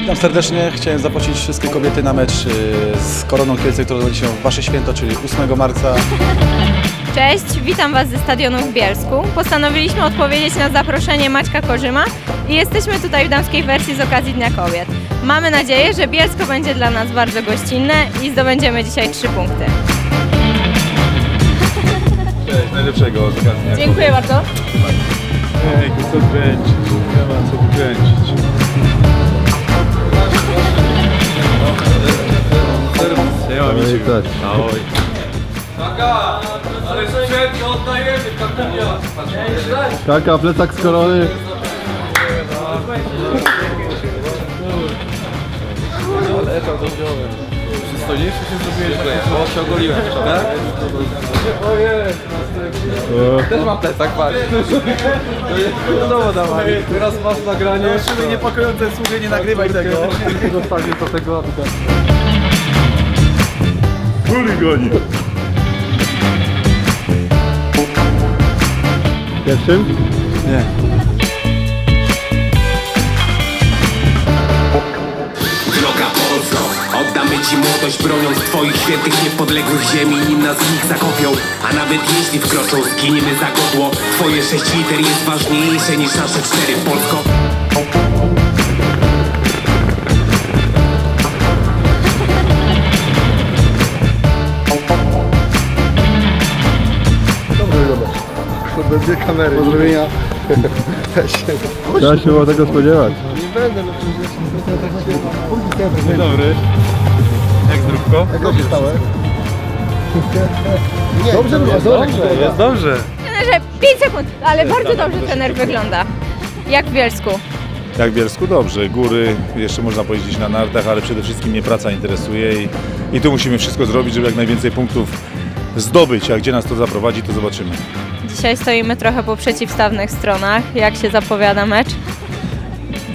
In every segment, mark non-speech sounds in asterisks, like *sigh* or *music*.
Witam serdecznie. Chciałem zaprosić wszystkie kobiety na mecz y, z Koroną Kielce, który odbędzie się w Wasze święto, czyli 8 marca. *laughs* Cześć, witam Was ze stadionu w Bielsku. Postanowiliśmy odpowiedzieć na zaproszenie Maćka Korzyma i jesteśmy tutaj w damskiej wersji z okazji Dnia Kobiet. Mamy nadzieję, że Bielsko będzie dla nas bardzo gościnne i zdobędziemy dzisiaj trzy punkty. Cześć, najlepszego z okazji dnia Dziękuję bardzo. Ejku, co kręcić? Nie ma co kręcić. Nie ma mi się dać. Oj. Kaka, plecak z korony. Przystojniejszy się zrobiłeś, bo się ogoliłem wczoraj. Też mam plecak, patrz. No dobra, dawaj. Teraz masz nagranie. Szyby niepokojące słuchy, nie nagrywaj tego. Zostawię do tego apka. Huligoni. Pierwszym? Nie. Młodość broniąc Twoich świętych niepodległych ziemi Nim nas w nich zakopią, a nawet jeśli wkroczą Zginiemy za godło Twoje sześć liter jest ważniejsze niż nasze cztery Polsko To będzie kamery. Pozdrowienia. Trzeba się było tego spodziewać. Nie będę, no przecież Dzień dobry. Jak zdrówko? Jak to się stało? Dobrze, dobrze, dobrze. Jest dobrze. Trenerze, 5 sekund, ale bardzo dobrze trener wygląda. Jak w Bielsku. Jak w Bielsku dobrze, góry, jeszcze można pojeździć na nartach, ale przede wszystkim mnie praca interesuje i, i tu musimy wszystko zrobić, żeby jak najwięcej punktów zdobyć, a gdzie nas to zaprowadzi, to zobaczymy. Dzisiaj stoimy trochę po przeciwstawnych stronach. Jak się zapowiada mecz?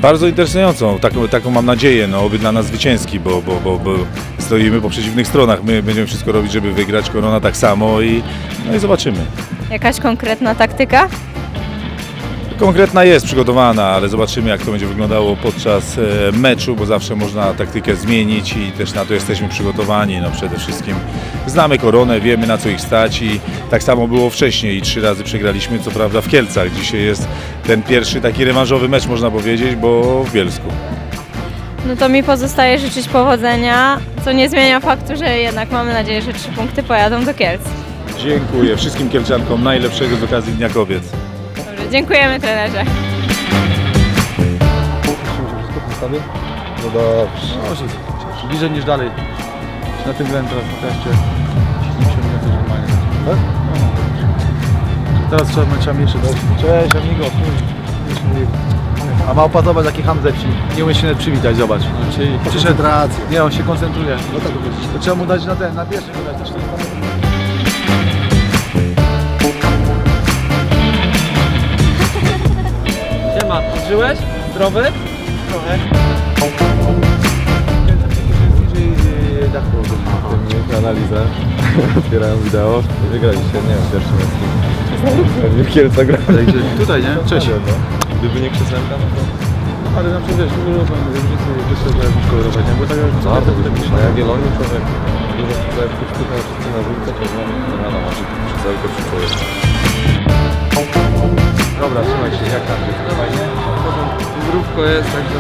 Bardzo interesującą, taką, taką mam nadzieję, no oby dla nas zwycięski, bo, bo, bo, bo stoimy po przeciwnych stronach, my będziemy wszystko robić, żeby wygrać, Korona tak samo i, no i zobaczymy. Jakaś konkretna taktyka? Konkretna jest przygotowana, ale zobaczymy jak to będzie wyglądało podczas e, meczu, bo zawsze można taktykę zmienić i też na to jesteśmy przygotowani. No przede wszystkim znamy koronę, wiemy na co ich stać i tak samo było wcześniej i trzy razy przegraliśmy, co prawda w Kielcach. Dzisiaj jest ten pierwszy taki rewanżowy mecz można powiedzieć, bo w Bielsku. No to mi pozostaje życzyć powodzenia, co nie zmienia faktu, że jednak mamy nadzieję, że trzy punkty pojadą do Kielc. Dziękuję wszystkim Kielczankom najlepszego z okazji Dnia Kobiet. Dziękujemy trenerze. No dobrze. Bliżej niż dalej. Na tym względem teraz pokażcie. Musimy minut normalnie. Tak? Teraz trzeba, trzeba mniejszy dać. Cześć amigo. A małpa zobacz jaki ham zepsi. Nie umie się nawet przywitać, zobacz. Czyli przyszedł Nie, on się koncentruje. No tak to trzeba mu dać na ten, na pierwszy dać, na 400 metrów. Siema, żyłeś? Zdrowy? Analizę. *laughs* Otwierają wideo. Wygraliście, nie wiem, pierwszy mecz. Pewnie w Kielcach gra. Tutaj, nie? Cześć. Gdyby nie krzesełka, no to... Ale na przykład wiesz, różne różnice wyższe, że jakiś kolorować, nie? Bo tak jak No, to będzie na Jagiellonii człowiek dużo tutaj puszczyka wszyscy na żółte, to znam, no wiadomo, że krzesełko przyczuje. Dobra, trzymaj się, jak tam jest? Fajnie? Zdrówko jest, także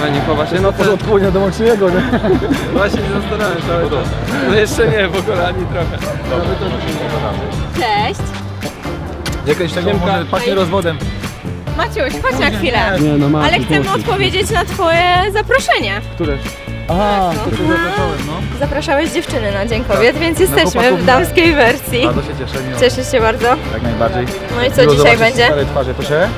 fajnie chowa się. No to Odpłynie do Maksiego, nie? *laughs* właśnie się zastanawiam cały czas. No jeszcze nie, w ogóle ani trochę. Cześć. Jakieś tego może pachnie rozwodem. Maciuś, chodź na chwilę. Nie, no Ale chcemy odpowiedzieć na Twoje zaproszenie. Które? Aha, To się zapraszałem, no. Zapraszałeś dziewczyny na Dzień Kobiet, więc jesteśmy w damskiej wersji. Bardzo się cieszę, miło. Cieszysz się bardzo. Jak najbardziej. No i co Miło dzisiaj będzie? Stare twarze, proszę.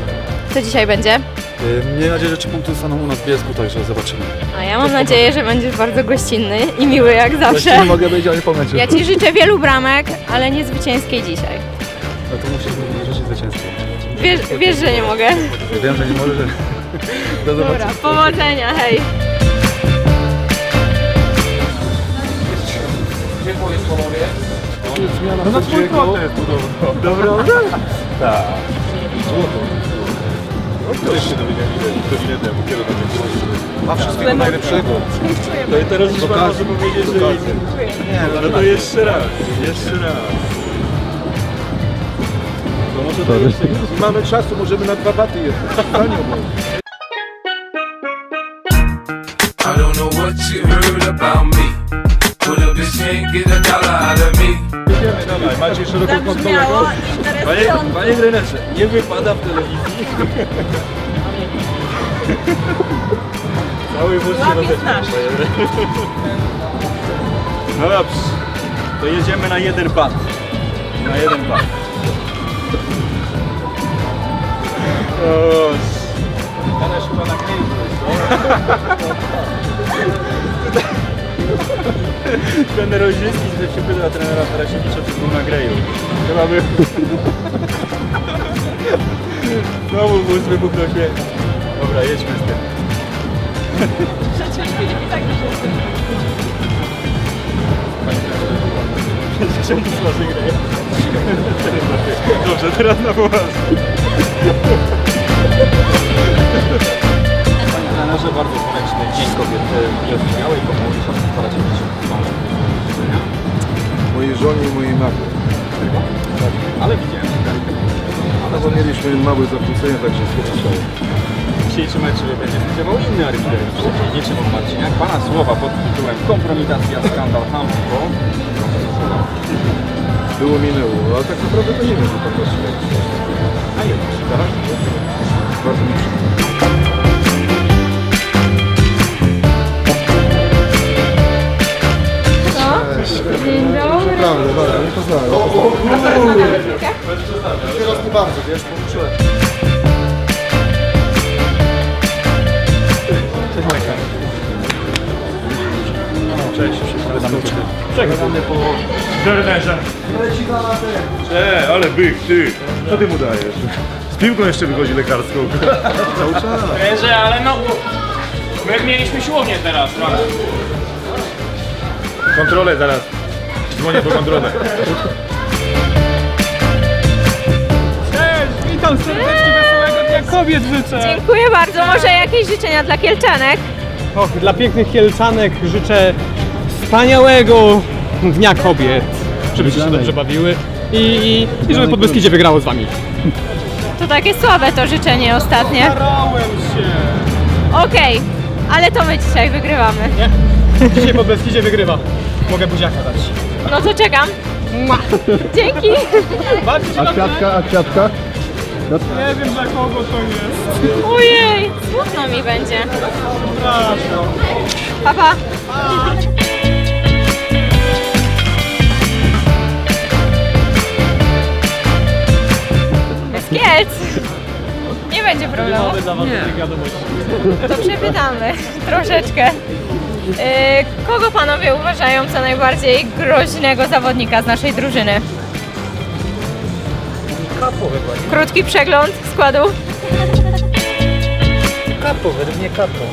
Co dzisiaj będzie? Yy, Miejmy nadzieję, że trzy punkty zostaną u nas w Bielsku, także zobaczymy. A ja mam nadzieję, że będziesz bardzo gościnny i miły jak zawsze. Nie mogę być, ale po meczu. Ja Ci życzę wielu bramek, ale nie zwycięskiej dzisiaj. No to musimy życzyć zwycięstwa. Wiesz, wiesz, że nie mogę. Ja wiem, że nie może, że... Do Dobra, zobaczenia. powodzenia, hej. No na twój protest. Dobra, To jeszcze dowiedziałem, ile to ile temu, kiedy to będzie. Ma wszystkiego najlepszego. No i teraz już pan może powiedzieć, że Nie, No to jeszcze raz, jeszcze raz. To może to jeszcze raz. Mamy czasu, możemy na dwa baty jechać. Tanio było. Macie szeroką kontrolę. Panie, panie trenerze, nie wypada w telewizji. Cały wóz się roześmiał. No dobrze, to jedziemy na jeden bat. Na jeden bat. O, Pana już chyba nakleił. Trener Oźniewski się pytał trenera Tarasiewicza, czy był na greju. Chyba był. *laughs* Znowu wóz wybuchnął się. Dobra, jedźmy z tym. Czemu smaży greje? *laughs* Dobrze, teraz na poważnie. Panie trenerze, bardzo słoneczny Dzień Kobiet w Białej Komunie. Co staracie się życzenia? Mojej żonie i mojej mamie. Ale widziałem, No bo mieliśmy małe zakłócenia, także się zaczęło. dzisiejszy mecz będzie sędziował inny wcześniej, nie Szymon Marciniak. Pana słowa pod tytułem Kompromitacja, skandal, hamstwo. Było minęło, ale tak naprawdę to nie wiem, co tam właściwie. A jednak, tak? Ty. Co ty mu dajesz? Z piłką jeszcze wychodzi lekarską. *laughs* Cały czas. Trenerze, ale no... My mieliśmy siłownię teraz, prawda? Kontrolę zaraz. Dzwonię po kontrolę. Cześć, witam serdecznie, wesołego Dnia Kobiet życzę! Dziękuję bardzo. Może jakieś życzenia dla Kielczanek? Och, dla pięknych Kielczanek życzę wspaniałego Dnia Kobiet, żebyście się dobrze bawiły i, i, i żeby Podbeskidzie wygrało z wami. To takie słabe to życzenie ostatnie. Starałem się! Okej, ale to my dzisiaj wygrywamy. Dzisiaj Podbeskidzie wygrywa. Mogę buziaka dać. No to czekam. Dzięki. Się A kwiatka, a kwiatka? Nie wiem dla kogo to jest. Ojej, smutno mi będzie. Przepraszam. Pa, pa. Kielc. Nie będzie problemu. To przepytamy troszeczkę. Yy, kogo panowie uważają za najbardziej groźnego zawodnika z naszej drużyny? Krótki przegląd składu. Kapo, według mnie kapo.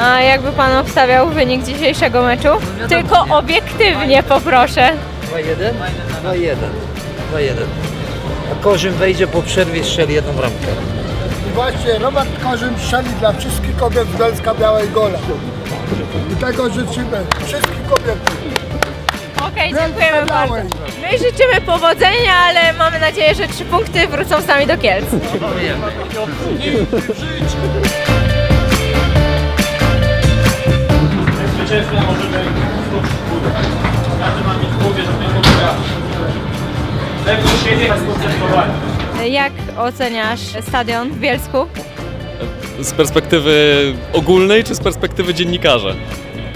A jakby pan obstawiał wynik dzisiejszego meczu? Tylko obiektywnie poproszę. 2-1? 2-1. 2-1. A Korzym wejdzie po przerwie strzeli jedną bramkę. I właśnie Robert Korzym strzeli dla wszystkich kobiet z Bielska Białej Gola. I tego życzymy wszystkim kobietom. Okej, dziękujemy bardzo. My życzymy powodzenia, ale mamy nadzieję, że trzy punkty wrócą z nami do Kielc. Zwycięstwo możemy Każdy ma mieć w głowie, że to skoncentrować. Jak oceniasz stadion w Bielsku? Z perspektywy ogólnej czy z perspektywy dziennikarza?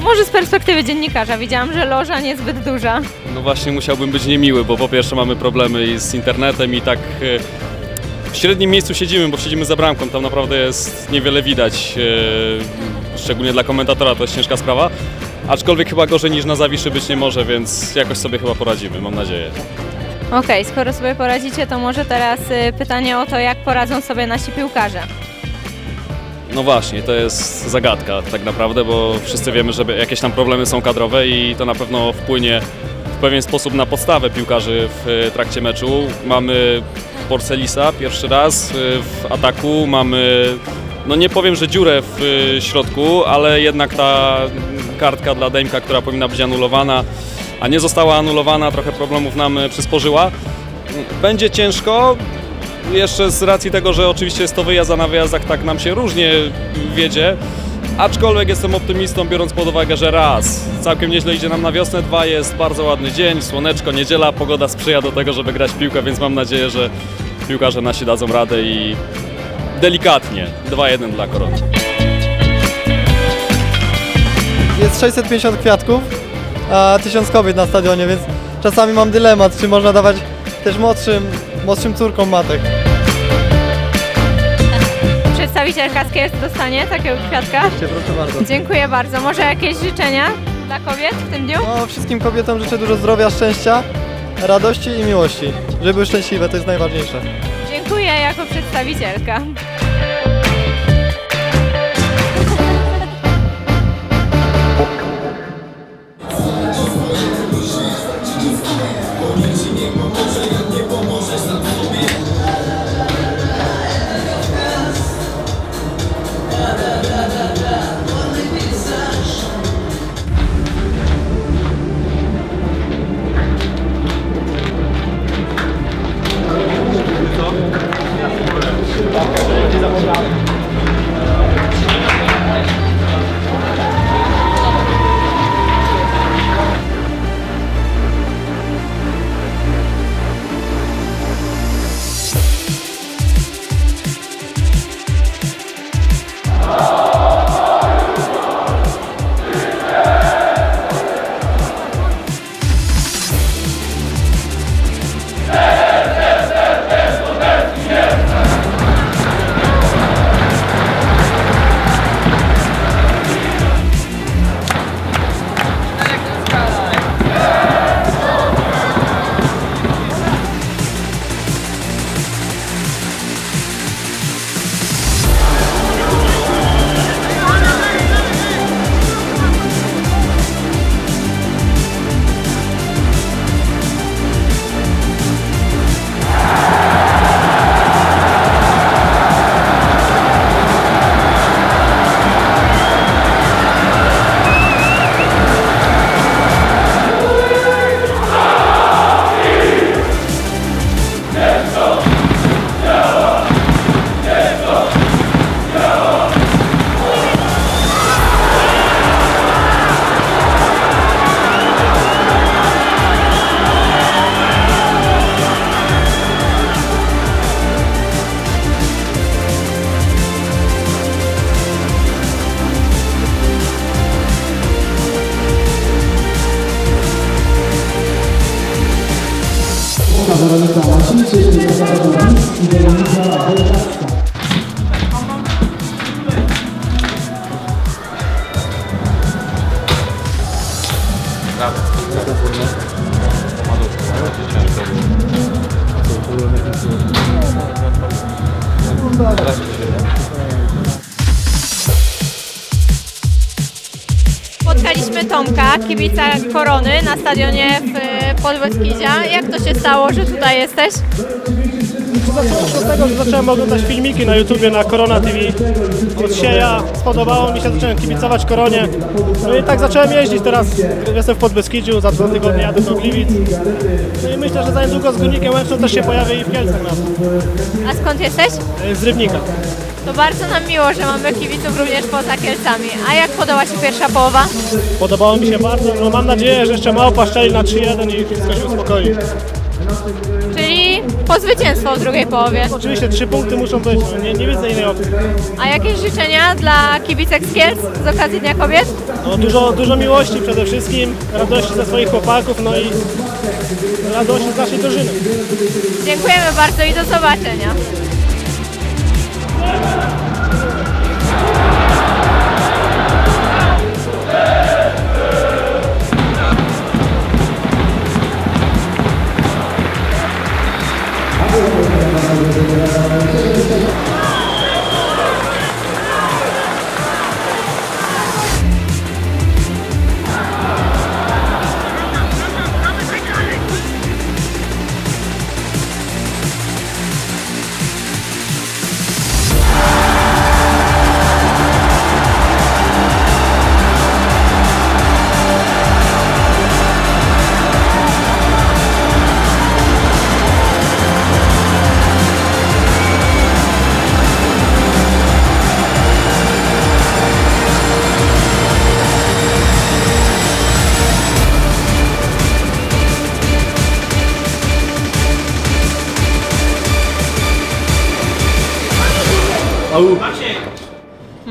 Może z perspektywy dziennikarza. Widziałam, że loża niezbyt duża. No właśnie musiałbym być niemiły, bo po pierwsze mamy problemy z internetem i tak e, w średnim miejscu siedzimy, bo siedzimy za bramką, tam naprawdę jest niewiele widać, e, szczególnie dla komentatora to jest ciężka sprawa. Aczkolwiek chyba gorzej niż na Zawiszy być nie może, więc jakoś sobie chyba poradzimy, mam nadzieję. Okej, skoro sobie poradzicie, to może teraz y, pytanie o to, jak poradzą sobie nasi piłkarze. No właśnie, to jest zagadka tak naprawdę, bo wszyscy wiemy, że jakieś tam problemy są kadrowe i to na pewno wpłynie w pewien sposób na podstawę piłkarzy w e, trakcie meczu. Mamy Porcelisa pierwszy raz y, w ataku. Mamy, no nie powiem, że dziurę w y, środku, ale jednak ta kartka dla Dejmka, która powinna być anulowana, a nie została anulowana, trochę problemów nam y, przysporzyła. Będzie ciężko, jeszcze z racji tego, że oczywiście jest to wyjazd, a na wyjazdach tak nam się różnie wiedzie. Aczkolwiek jestem optymistą, biorąc pod uwagę, że raz, całkiem nieźle idzie nam na wiosnę, dwa, jest bardzo ładny dzień, słoneczko, niedziela, pogoda sprzyja do tego, żeby grać piłkę, więc mam nadzieję, że piłkarze nasi dadzą radę i delikatnie 2-1 dla Korony. Jest 650 kwiatków, a 1000 kobiet na stadionie, więc czasami mam dylemat, czy można dawać też młodszym, młodszym córkom matek. Przedstawicielka z KS dostanie takiego kwiatka. Proszę bardzo. Dziękuję bardzo. Może jakieś życzenia dla kobiet w tym dniu? No, wszystkim kobietom życzę dużo zdrowia, szczęścia, radości i miłości. Żeby były szczęśliwe, to jest najważniejsze. Dziękuję jako przedstawicielka. Spotkaliśmy Tomka, kibica Korony na stadionie w e, Podbeskidzia. Jak to się stało, że tutaj jesteś? Zaczęło się od tego, że zacząłem oglądać filmiki na YouTubie, na Korona TV. Od sieja, spodobało mi się, zacząłem kibicować Koronie. No i tak zacząłem jeździć teraz. Jestem w Podbeskidziu, za dwa tygodnie jadę do Gliwic. No i myślę, że za niedługo z Górnikiem Łęczną też się pojawię i w Kielcach nawet. A skąd jesteś? Z Rybnika. To bardzo nam miło, że mamy kibiców również poza Kielcami. A jak podoba Ci pierwsza połowa? Podobało mi się bardzo. No mam nadzieję, że jeszcze mało paszczeli na 3-1 i wszystko się uspokoi. Czyli po zwycięstwo w drugiej połowie. Oczywiście trzy punkty muszą być, no nie, nie widzę innej opcji. A jakieś życzenia dla kibicek z Kielc z okazji Dnia Kobiet? No, dużo, dużo miłości przede wszystkim, radości ze swoich chłopaków, no i radości z naszej drużyny. Dziękujemy bardzo i do zobaczenia.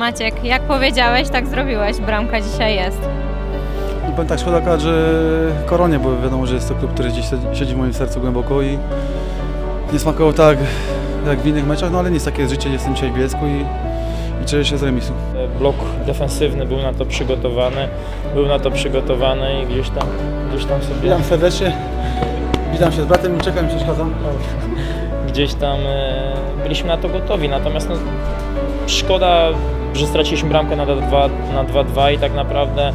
Maciek, jak powiedziałeś, tak zrobiłeś. Bramka dzisiaj jest. No powiem tak, szkoda akurat, że Koronie, bo wiadomo, że jest to klub, który gdzieś siedzi- w moim sercu głęboko i nie smakował tak jak w innych meczach, no ale nic, takie jest życie, jestem dzisiaj w Bielsku i, i cieszę się z remisu. Blok defensywny był na to przygotowany, był na to przygotowany i gdzieś tam, gdzieś tam sobie... Witam serdecznie, witam się z bratem, nie czekam, nie przeszkadzam. Gdzieś tam e, byliśmy na to gotowi, natomiast no, szkoda, że straciliśmy bramkę na 2 na 2-2 i tak naprawdę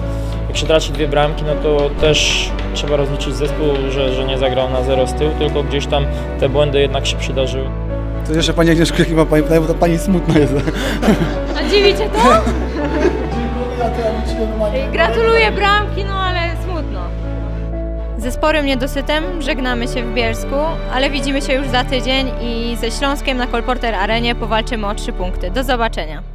jak się traci dwie bramki, no to też trzeba rozliczyć zespół, że, że nie zagrał na zero z tyłu, tylko gdzieś tam te błędy jednak się przydarzyły. To jeszcze Pani Agnieszko, jaki ma Pani pytanie, bo to Pani smutna jest. A dziwi Cię to? Gratuluję bramki, no ale smutno. Ze sporym niedosytem żegnamy się w Bielsku, ale widzimy się już za tydzień i ze Śląskiem na Kolporter Arenie powalczymy o trzy punkty. Do zobaczenia.